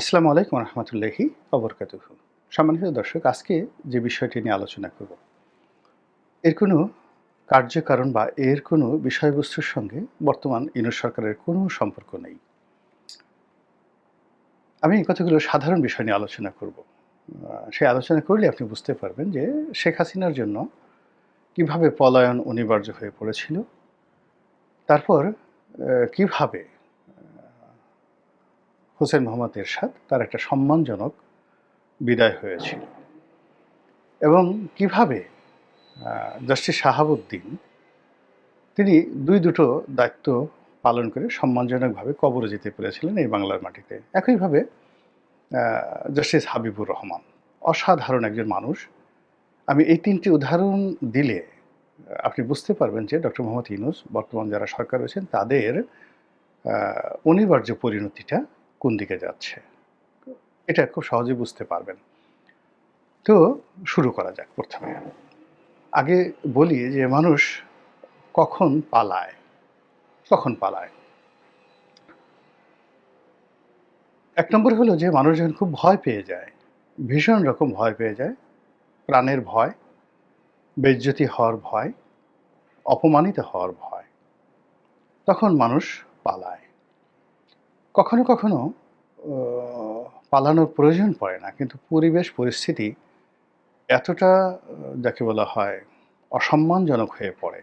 আসসালামু আলাইকুম রহমতুল্লাহি অবরকাতুহ। সম্মানিত দর্শক, আজকে যে বিষয়টি নিয়ে আলোচনা করব, এর কোনো কার্যকারণ বা এর কোনো বিষয়বস্তুর সঙ্গে বর্তমান ইউনুস সরকারের কোনো সম্পর্ক নেই। আমি এই কথাগুলো সাধারণ বিষয় নিয়ে আলোচনা করব। সেই আলোচনা করলে আপনি বুঝতে পারবেন যে শেখ হাসিনার জন্য কীভাবে পলায়ন অনিবার্য হয়ে পড়েছিল, তারপর কীভাবে হোসেন মোহাম্মদ এরশাদ, তার একটা সম্মানজনক বিদায় হয়েছিল। এবং কীভাবে জাস্টিস শাহাবুদ্দিন, তিনি দুই দুটো দায়িত্ব পালন করে সম্মানজনকভাবে কবরে যেতে পেরেছিলেন এই বাংলার মাটিতে। একইভাবে জাস্টিস হাবিবুর রহমান, অসাধারণ একজন মানুষ। আমি এই তিনটি উদাহরণ দিলে আপনি বুঝতে পারবেন যে ডক্টর মোহাম্মদ ইউনুস, বর্তমান যারা সরকার রয়েছেন, তাদের অনিবার্য পরিণতিটা কোন দিকে যাচ্ছে? এটা খুব সহজে বুঝতে পারবেন। তো শুরু করা যাক প্রথমে। আগে বলি যে মানুষ কখন পালায়? কখন পালায়? এক নম্বর হলো যে মানুষ যখন খুব ভয় পেয়ে যায়, ভীষণ রকম ভয় পেয়ে যায়, প্রাণের ভয়, বেজ্জতি হওয়ার ভয়, অপমানিত হওয়ার ভয়, তখন মানুষ পালায়। কখনো কখনো পালানোর প্রয়োজন পড়ে না। কিন্তু পরিবেশ, পরিস্থিতি এতটা যাকে বলা হয় অসম্মানজনক হয়ে পড়ে,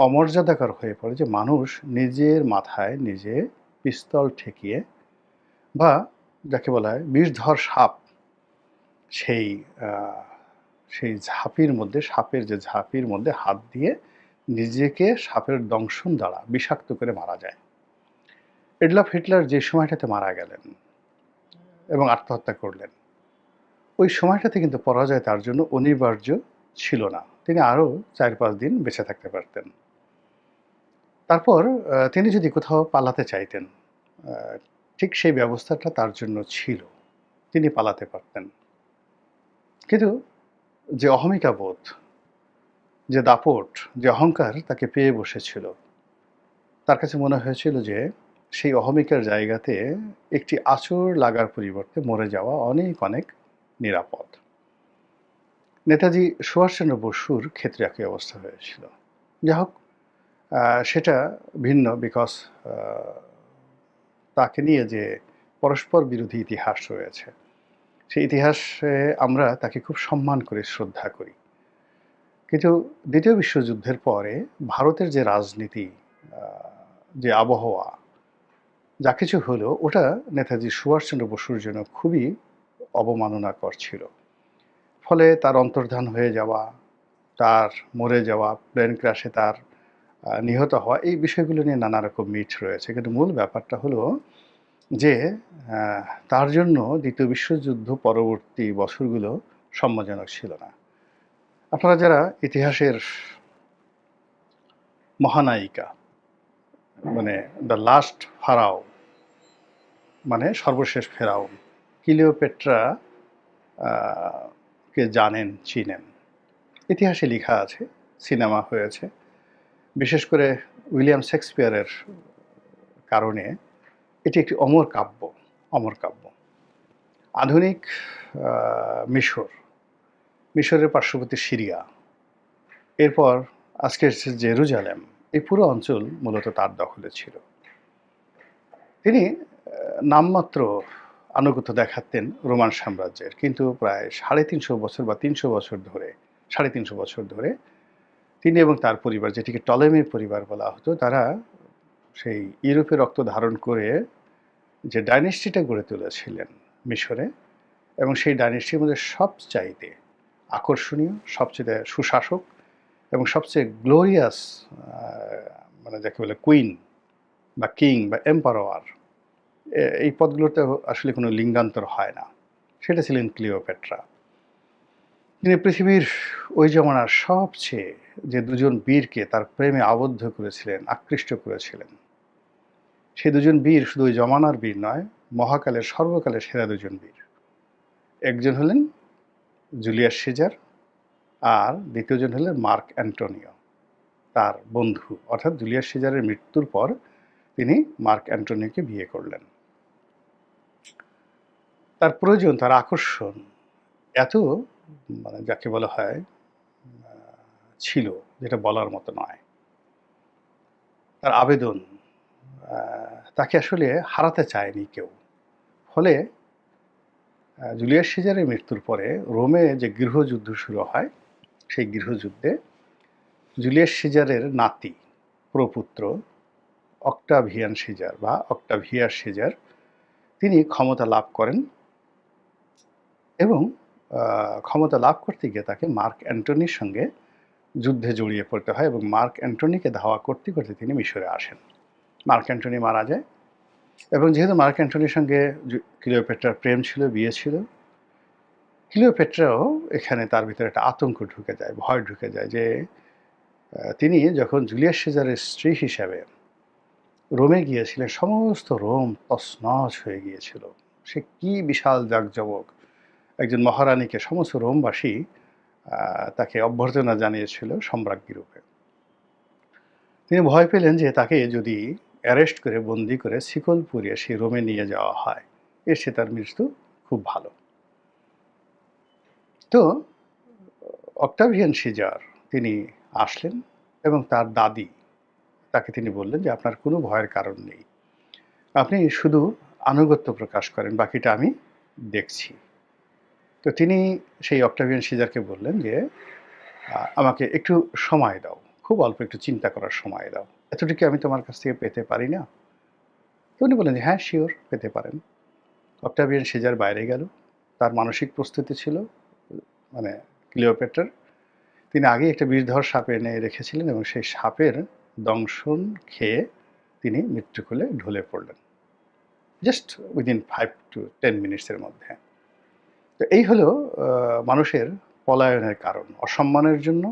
অমর্যাদাকর হয়ে পড়ে যে মানুষ নিজের মাথায় নিজে পিস্তল ঠেকিয়ে বা যাকে বলা হয় বিষধর সাপ, সেই সেই ঝাঁপির মধ্যে, সাপের যে ঝাঁপির মধ্যে হাত দিয়ে নিজেকে সাপের দংশন দ্বারা বিষাক্ত করে মারা যায়। এডলফ হিটলার যে সময়টাতে মারা গেলেন এবং আত্মহত্যা করলেন, ওই সময়টাতে কিন্তু পরাজয় তার জন্য অনিবার্য ছিল না। তিনি আরও চার পাঁচ দিন বেঁচে থাকতে পারতেন। তারপর তিনি যদি কোথাও পালাতে চাইতেন ঠিক সেই ব্যবস্থাটা তার জন্য ছিল। তিনি পালাতে পারতেন। কিন্তু যে অহমিকা বোধ, যে দাপট, যে অহংকার তাকে পেয়ে বসেছিল, তার কাছে মনে হয়েছিল যে সেই অহমিকার জায়গাতে একটি আচর লাগার পরিবর্তে মরে যাওয়া অনেক অনেক নিরাপদ। নেতাজি সুভাষচন্দ্র বসুর ক্ষেত্রে একই অবস্থা হয়েছিল। যাই হোক সেটা ভিন্ন বিকজ তাকে নিয়ে যে পরস্পর বিরোধী ইতিহাস রয়েছে, সেই ইতিহাসে আমরা তাকে খুব সম্মান করে শ্রদ্ধা করি। কিন্তু দ্বিতীয় বিশ্বযুদ্ধের পরে ভারতের যে রাজনীতি যে আবহাওয়া যা কিছু হলো, ওটা নেতাজি সুভাষচন্দ্র বসুর জন্য খুবই অবমাননাকর ছিল। ফলে তার অন্তর্ধান হয়ে যাওয়া, তার মরে যাওয়া প্লেন ক্র্যাশে তার নিহত হওয়া, এই বিষয়গুলো নিয়ে নানা রকম মিথ রয়েছে। কিন্তু মূল ব্যাপারটা হলো যে তার জন্য দ্বিতীয় বিশ্বযুদ্ধ পরবর্তী বছরগুলো সম্মানজনক ছিল না। আপনারা যারা ইতিহাসের মহানায়িকা মানে দ্য লাস্ট ফারাও মানে সর্বশেষ ফেরাও কিলিওপেট্রা কে জানেন, চিনেন। ইতিহাসে লেখা আছে, সিনেমা হয়েছে। বিশেষ করে উইলিয়াম শেক্সপিয়ারের কারণে এটি একটি অমর কাব্য অমর কাব্য। আধুনিক মিশর, মিশরের পার্শ্ববর্তী সিরিয়া। এরপর আজকের জেরুজালেম এই পুরো অঞ্চল মূলত তার দখলে ছিল। তিনি নামমাত্র আনুগত্য দেখাতেন রোমান সাম্রাজ্যের, কিন্তু প্রায় সাড়ে তিনশো বছর বা তিনশো বছর ধরে, সাড়ে তিনশো বছর ধরে তিনি এবং তার পরিবার, যেটিকে টলেমির পরিবার বলা হতো, তারা সেই ইউরোপে রক্ত ধারণ করে যে ডাইনেস্টিটা গড়ে তুলেছিলেন মিশরে, এবং সেই ডাইনেস্টির মধ্যে সবচাইতে আকর্ষণীয় সবচেয়ে সুশাসক এবং সবচেয়ে গ্লোরিয়াস মানে যাকে বলে কুইন বা কিং বা এম্পারোয়ার এই পদগুলোতে আসলে কোনো লিঙ্গান্তর হয় না। সেটা ছিলেন ক্লিওপেট্রা তিনি পৃথিবীর ওই জমানার সবচেয়ে যে দুজন বীরকে তার প্রেমে আবদ্ধ করেছিলেন, আকৃষ্ট করেছিলেন সেই দুজন বীর শুধু ওই জমানার বীর নয়, মহাকালের সর্বকালের সেরা দুজন বীর। একজন হলেন জুলিয়াস সিজার আর দ্বিতীয়জন হলেন মার্ক অ্যান্টোনিও, তার বন্ধু। অর্থাৎ জুলিয়াস সিজারের মৃত্যুর পর তিনি মার্ক অ্যান্টোনিওকে বিয়ে করলেন। তার প্রয়োজন, তার আকর্ষণ এত মানে যাকে বলা হয় ছিল, যেটা বলার মতো নয়। তার আবেদন তাকে আসলে হারাতে চায়নি কেউ। ফলে জুলিয়াস সিজারের মৃত্যুর পরে রোমে যে গৃহযুদ্ধ শুরু হয় সেই গৃহযুদ্ধে জুলিয়াস সিজারের নাতি, প্রপুত্র অক্টাভিয়ান সিজার বা অক্টাভিয়াস সিজার, তিনি ক্ষমতা লাভ করেন এবং ক্ষমতা লাভ করতে গিয়ে তাকে মার্ক অ্যান্টনির সঙ্গে যুদ্ধে জড়িয়ে পড়তে হয় এবং মার্ক অ্যান্টনিকে ধাওয়া করতে করতে তিনি মিশরে আসেন। মার্ক অ্যান্টনি মারা যায় এবং যেহেতু মার্ক অ্যান্টনির সঙ্গে ক্লিওপেট্রার প্রেম ছিল, বিয়ে ছিল ক্লিওপেট্রাও এখানে তার ভিতরে একটা আতঙ্ক ঢুকে যায়, ভয় ঢুকে যায় যে তিনি যখন জুলিয়াস সিজারের স্ত্রী হিসাবে রোমে গিয়েছিলেন, সমস্ত রোম তছনছ হয়ে গিয়েছিল। সে কি বিশাল জাঁকজমক একজন মহারানীকে সমস্ত রোমবাসী তাকে অভ্যর্থনা জানিয়েছিল সম্রাজ্ঞী রূপে তিনি ভয় পেলেন যে তাকে যদি অ্যারেস্ট করে, বন্দি করে শিকল পুরিয়ে সেই রোমে নিয়ে যাওয়া হয়, এর সে তার মৃত্যু খুব ভালো। তো অক্টাভিয়ান সিজার তিনি আসলেন এবং তার দাদি তাকে তিনি বললেন যে আপনার কোনো ভয়ের কারণ নেই। আপনি শুধু আনুগত্য প্রকাশ করেন, বাকিটা আমি দেখছি। তো তিনি সেই অক্টাভিয়ান সিজারকে বললেন যে আমাকে একটু সময় দাও, খুব অল্প একটু চিন্তা করার সময় দাও। এতটুকু আমি তোমার কাছ থেকে পেতে পারি না? তো উনি বললেন যে হ্যাঁ শিওর পেতে পারেন। অক্টাভিয়ান সিজার বাইরে গেল, তার মানসিক প্রস্তুতি ছিল মানে ক্লিওপেট্রার। তিনি আগে একটা বিষধর সাপ এনে রেখেছিলেন এবং সেই সাপের দংশন খেয়ে তিনি মৃত্যুকুলে ঢলে পড়লেন। Just within five to ten মিনিটসের মধ্যে। তো এই হলো মানুষের পলায়নের কারণ। অসম্মানের জন্য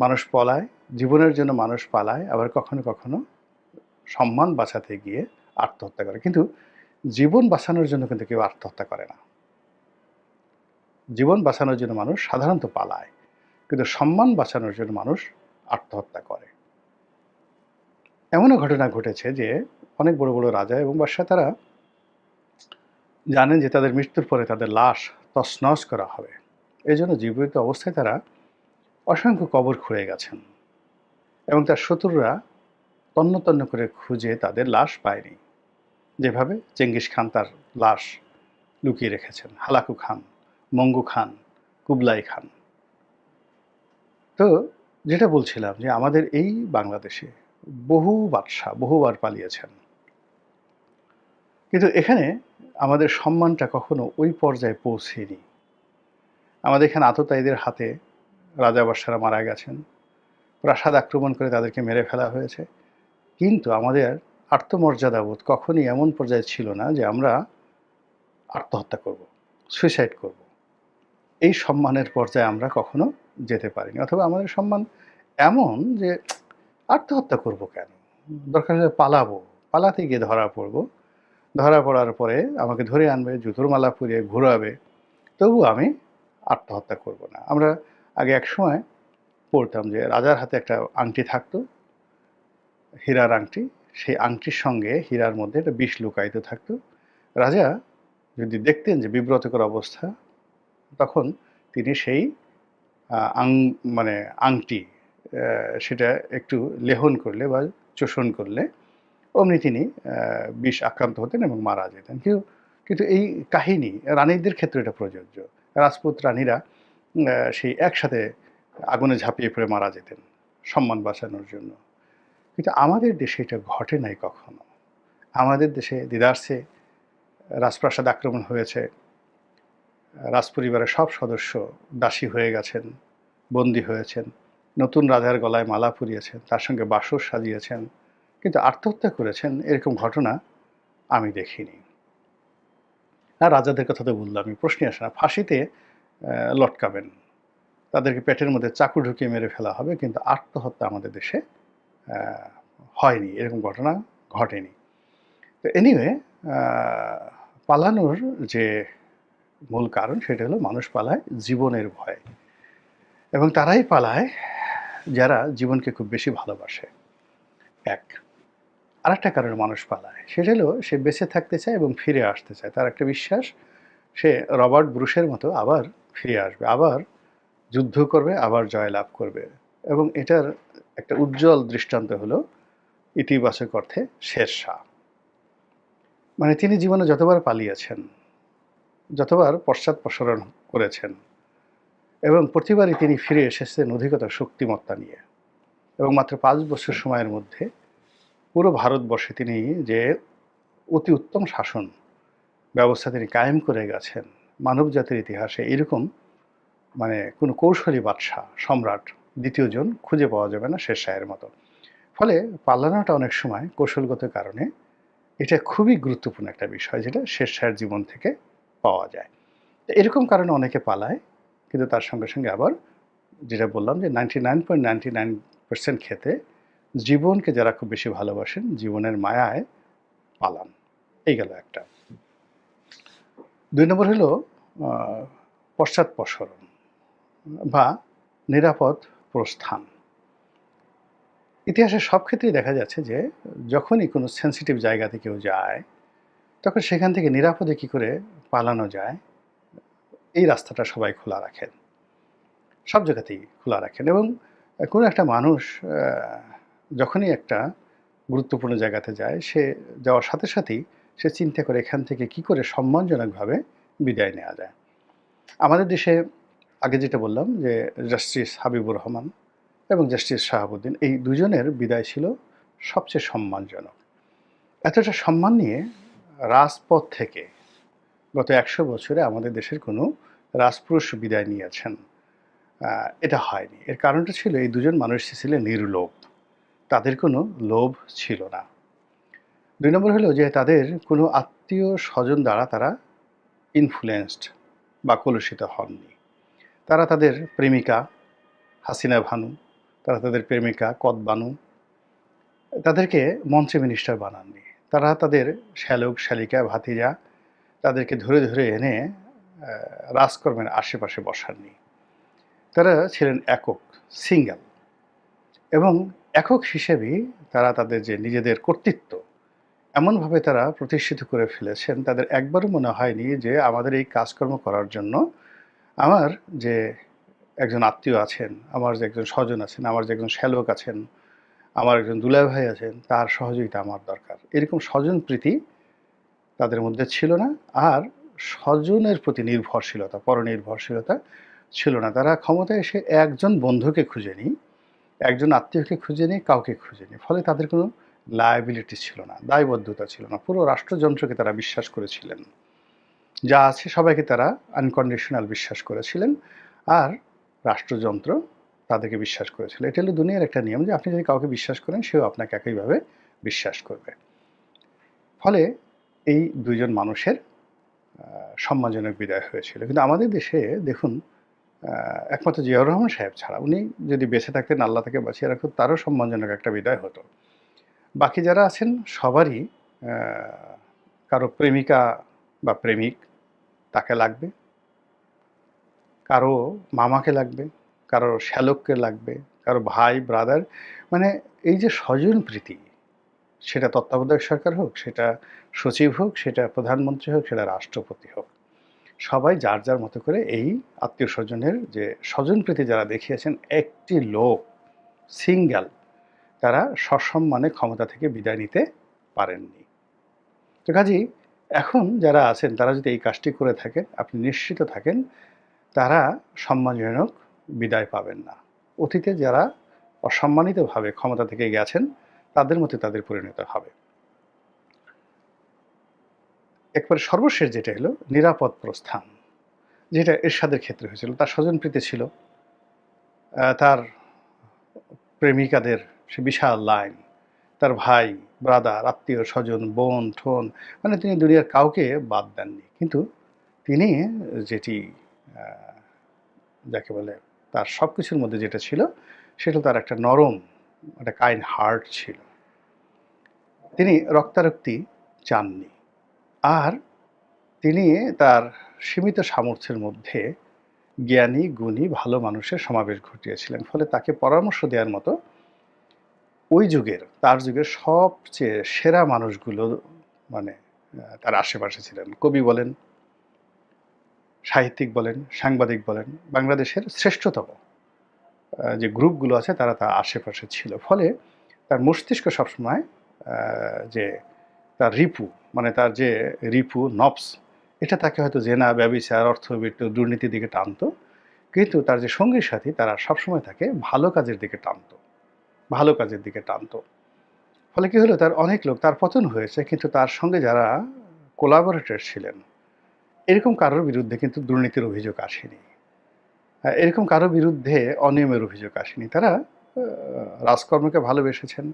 মানুষ পলায়, জীবনের জন্য মানুষ পালায়, আবার কখনো কখনো সম্মান বাঁচাতে গিয়ে আত্মহত্যা করে। কিন্তু জীবন বাঁচানোর জন্য কিন্তু কেউ আত্মহত্যা করে না। জীবন বাঁচানোর জন্য মানুষ সাধারণত পালায়, কিন্তু সম্মান বাঁচানোর জন্য মানুষ আত্মহত্যা করে। এমনও ঘটনা ঘটেছে যে অনেক বড় বড় রাজা এবং বাদশাহ তারা জানেন যে তাদের মৃত্যুর পরে তাদের লাশ তছনছ করা হবে। এই জন্য জীবিত অবস্থায় তারা অসংখ্য কবর খুঁড়ে গেছেন এবং তার শত্রুরা তন্ন তন্ন করে খুঁজে তাদের লাশ পায়নি। যেভাবে চেঙ্গিস খান তার লাশ লুকিয়ে রেখেছেন, হালাকু খান। মঙ্গু খান, কুবলাই খান। তো যেটা বলছিলাম যে আমাদের এই বাংলাদেশে বহু বাদশাহ বহুবার পালিয়েছেন। কিন্তু এখানে আমাদের সম্মানটা কখনো ওই পর্যায়ে পৌঁছেনি। আমাদের এখানে আততায়ীদের হাতে রাজা বাদশারা মারা গেছেন। প্রাসাদ আক্রমণ করে তাদেরকে মেরে ফেলা হয়েছে। কিন্তু আমাদের আত্মমর্যাদাবোধ কখনই এমন পর্যায়ে ছিল না যে আমরা আত্মহত্যা করব সুইসাইড করব। এই সম্মানের পর্যায়ে আমরা কখনো যেতে পারিনি। অথবা আমাদের সম্মান এমন যে আত্মহত্যা করব কেন? দরকার হলে পালাবো, পালাতে গিয়ে ধরা পড়ব। ধরা পড়ার পরে আমাকে ধরে আনবে, জুতোর মালা পুড়িয়ে ঘুরাবে। তবু আমি আত্মহত্যা করব না। আমরা আগে এক সময় পড়তাম যে রাজার হাতে একটা আংটি থাকতো, হীরার আংটি। সেই আংটির সঙ্গে হীরার মধ্যে একটা বিষ লুকায়িত থাকতো। রাজা যদি দেখতেন যে বিব্রতকর অবস্থা তখন তিনি সেই, আং মানে আংটি সেটা একটু লেহন করলে বা চোষণ করলে অমনি তিনি বিষ আক্রান্ত হতেন এবং মারা যেতেন। কিন্তু কিন্তু এই কাহিনী, রানীদের ক্ষেত্রে এটা প্রযোজ্য। রাজপুত রানীরা সেই একসাথে আগুনে ঝাঁপিয়ে পড়ে মারা যেতেন সম্মান বাঁচানোর জন্য। কিন্তু আমাদের দেশে এটা ঘটে নাই কখনো। আমাদের দেশে দিদার্সে রাজপ্রাসাদ আক্রমণ হয়েছে। রাজপরিবারের সব সদস্য দাসী হয়ে গেছেন, বন্দী হয়েছেন, নতুন রাজার গলায় মালা পরিয়েছেন, তার সঙ্গে বাসর সাজিয়েছেন, কিন্তু আত্মহত্যা করেছেন এরকম ঘটনা আমি দেখিনি। আর রাজাদের কথা তো বললামই প্রশ্নই আসে না। ফাঁসিতে লটকাবেন। তাদেরকে পেটের মধ্যে চাকু ঢুকিয়ে মেরে ফেলা হবে, কিন্তু আত্মহত্যা আমাদের দেশে হয়নি, এরকম ঘটনা ঘটেনি। তো এনিওয়ে পালানোর যে মূল কারণ সেটা হলো মানুষ পালায় জীবনের ভয়। এবং তারাই পালায় যারা জীবনকে খুব বেশি ভালোবাসে। এক, আরেকটা কারণে মানুষ পালায়, সেটা হলো সে বেঁচে থাকতে চায় এবং ফিরে আসতে চায়। তার একটা বিশ্বাস, সে রবার্ট ব্রুশের মতো আবার ফিরে আসবে, আবার যুদ্ধ করবে, আবার জয়লাভ করবে। এবং এটার একটা উজ্জ্বল দৃষ্টান্ত হলো ইতিবাচক অর্থে শেরশাহ। মানে তিনি জীবনে যতবার পালিয়েছেন যতবার পশ্চাৎপসরণ করেছেন এবং প্রতিবারই তিনি ফিরে এসেছেন অধিকত শক্তিমত্তা নিয়ে। এবং মাত্র পাঁচ বছর সময়ের মধ্যে পুরো ভারতবর্ষে তিনি যে অতি উত্তম শাসন ব্যবস্থা তিনি কায়েম করে গেছেন মানব জাতির ইতিহাসে এরকম মানে কোনো কৌশলী বাদশাহ, সম্রাট দ্বিতীয়জন খুঁজে পাওয়া যাবে না শেষ শাহের মতো। ফলে পালানোটা অনেক সময় কৌশলগত কারণে এটা খুবই গুরুত্বপূর্ণ একটা বিষয় যেটা শেষ শাহের জীবন থেকে পাওয়া যায়। এরকম কারণে অনেকে পালায়, কিন্তু তার সঙ্গে সঙ্গে আবার যেটা বললাম যে ninety nine point ninety nine percent ক্ষেত্রে জীবনকে যারা খুব বেশি ভালোবাসেন, জীবনের মায়ায় পালান। এই গেল একটা। দুই নম্বর হলো পশ্চাৎপসরণ বা নিরাপদ প্রস্থান। ইতিহাসের সব ক্ষেত্রেই দেখা যাচ্ছে যে যখনই কোনো সেন্সিটিভ জায়গাতে কেউ যায় তখন সেখান থেকে নিরাপদে কী করে পালানো যায়? এই রাস্তাটা সবাই খোলা রাখেন। সব জায়গাতেই খোলা রাখেন এবং কোনো একটা মানুষ যখনই একটা গুরুত্বপূর্ণ জায়গাতে যায়, সে যাওয়ার সাথে সাথেই সে চিন্তা করে এখান থেকে কি করে সম্মানজনকভাবে বিদায় নেওয়া যায়। আমাদের দেশে আগে যেটা বললাম যে জাস্টিস হাবিবুর রহমান এবং জাস্টিস শাহাবুদ্দিন এই দুজনের বিদায় ছিল সবচেয়ে সম্মানজনক। এতটা সম্মান নিয়ে রাজপথ থেকে গত একশো বছরে আমাদের দেশের কোনো রাজপুরুষ বিদায় নিয়েছেন। এটা হয়নি। এর কারণটা ছিল এই দুজন মানুষ ছিলেন নির্লোভ। তাদের কোনো লোভ ছিল না। দুই নম্বর হলো যে তাদের কোনো আত্মীয় স্বজন দ্বারা তারা ইনফ্লুয়েসড বা কলুষিত হননি। তারা তাদের প্রেমিকা হাসিনা ভানু, তারা তাদের প্রেমিকা কদবানু তাদেরকে মঞ্চে মিনিস্টার বানাননি। তারা তাদের শ্যালক শালিকা ভাতিজা তাদেরকে ধরে ধরে এনে রাজকর্মের আশেপাশে বসাননি। তারা ছিলেন একক, সিঙ্গেল এবং একক হিসেবেই তারা তাদের যে নিজেদের কর্তৃত্ব, এমনভাবে তারা প্রতিষ্ঠিত করে ফেলেছেন। তাদের একবারও মনে হয়নি যে আমাদের এই কাজকর্ম করার জন্য আমার যে একজন আত্মীয় আছেন, আমার যে একজন স্বজন আছেন, আমার যে একজন শ্যালক আছেন আমার একজন দুলাই ভাই আছেন, তার সহযোগিতা আমার দরকার। এরকম স্বজন প্রীতি তাদের মধ্যে ছিল না, আর স্বজনের প্রতি নির্ভরশীলতা, পরনির্ভরশীলতা ছিল না। তারা ক্ষমতায় এসে একজন বন্ধুকে খুঁজেনি একজন আত্মীয়কে খুঁজে খুঁজেনি কাউকে খুঁজেনি ফলে তাদের কোনো লায়াবিলিটি ছিল না, দায়বদ্ধতা ছিল না। পুরো রাষ্ট্রযন্ত্রকে তারা বিশ্বাস করেছিলেন। যা আছে সবাইকে তারা আনকন্ডিশনাল বিশ্বাস করেছিলেন। আর রাষ্ট্রযন্ত্র তাদেরকে বিশ্বাস করেছিল। এটা হলো দুনিয়ার একটা নিয়ম যে আপনি যদি কাউকে বিশ্বাস করেন, সেও আপনাকে একইভাবে বিশ্বাস করবে। ফলে এই দুইজন মানুষের সম্মানজনক বিদায় হয়েছিল। কিন্তু আমাদের দেশে দেখুন একমাত্র জিয়াউর রহমান সাহেব ছাড়া উনি যদি বেঁচে থাকতেন, আল্লাহ থেকে বাঁচিয়ে রাখুন তারও সম্মানজনক একটা বিদায় হতো। বাকি যারা আছেন, সবারই কারও প্রেমিকা বা প্রেমিক তাকে লাগবে, কারও মামাকে লাগবে কারও শ্যালককে লাগবে, কারও ভাই ব্রাদার মানে এই যে স্বজন প্রীতি, সেটা তত্ত্বাবধায়ক সরকার হোক, সেটা সচিব হোক, সেটা প্রধানমন্ত্রী হোক, সেটা রাষ্ট্রপতি হোক, সবাই যার যার মতো করে এই আত্মীয় স্বজনের যে স্বজন প্রীতি যারা দেখিয়েছেন, একটি লোক সিঙ্গেল তারা সসম্মানে ক্ষমতা থেকে বিদায় নিতে পারেননি। তো কাজেই এখন যারা আছেন, তারা যদি এই কাজটি করে থাকেন, আপনি নিশ্চিত থাকেন, তারা সম্মানজনক বিদায় পাবেন না। অতীতে যারা অসম্মানিতভাবে ক্ষমতা থেকে গেছেন, তাদের মধ্যে তাদের পরিণত হবে। একবার সর্বশেষ যেটা হলো নিরাপদ প্রস্থান, যেটা এরশাদের ক্ষেত্রে হয়েছিল। তার স্বজনপ্রীতি ছিল। তার প্রেমিকাদের সে বিশাল লাইন, তার ভাই ব্রাদার আত্মীয়, স্বজন, বোন, ঠোন মানে তিনি দুনিয়ার কাউকে বাদ দেননি। কিন্তু তিনি যেটি যাকে বলে তার সব কিছুর মধ্যে যেটা ছিল, সেটা তার একটা নরম, একটা কাইন্ড হার্ট ছিল। তিনি রক্তারক্তি চাননি। আর তিনি তার সীমিত সামর্থ্যের মধ্যে জ্ঞানী, গুণী, ভালো মানুষের সমাবেশ ঘটিয়েছিলেন। ফলে তাকে পরামর্শ দেওয়ার মতো ওই যুগের, তার যুগের সবচেয়ে সেরা মানুষগুলো মানে তার আশেপাশে ছিলেন। কবি বলেন সাহিত্যিক বলেন, সাংবাদিক বলেন, বাংলাদেশের শ্রেষ্ঠতম যে গ্রুপগুলো আছে তারা তার আশেপাশে ছিল। ফলে তার মস্তিষ্ক সবসময় যে তার রিপু মানে তার যে রিপু নবস, এটা তাকে হয়তো জেনা, ব্যবচার, অর্থবিত্ত, দুর্নীতির দিকে টানতো, কিন্তু তার যে সঙ্গী সাথী তারা সবসময় তাকে ভালো কাজের দিকে টানতো, ভালো কাজের দিকে টানতো। ফলে কী হলো? তার অনেক লোক, তার পতন হয়েছে, কিন্তু তার সঙ্গে যারা কোলাবোরেটর ছিলেন এরকম কারোর বিরুদ্ধে কিন্তু দুর্নীতির অভিযোগ আসেনি। এরকম কারোর বিরুদ্ধে অনিয়মের অভিযোগ আসেনি। তারা রাজকর্মকে ভালোবেসেছেন,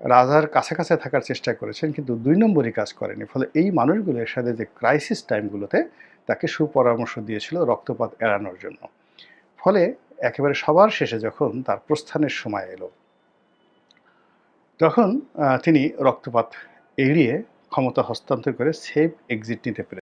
রাজার কাছে কাছে থাকার চেষ্টা করেছেন, কিন্তু দুই নম্বরই কাজ করেনি। ফলে এই মানুষগুলোর সাথে যে ক্রাইসিস টাইমগুলোতে তাকে সুপরামর্শ দিয়েছিল রক্তপাত এড়ানোর জন্য। ফলে একেবারে সবার শেষে যখন তার প্রস্থানের সময় এলো, তখন তিনি রক্তপাত এড়িয়ে ক্ষমতা হস্তান্তর করে সেফ এক্সিট নিতে পেরেছেন।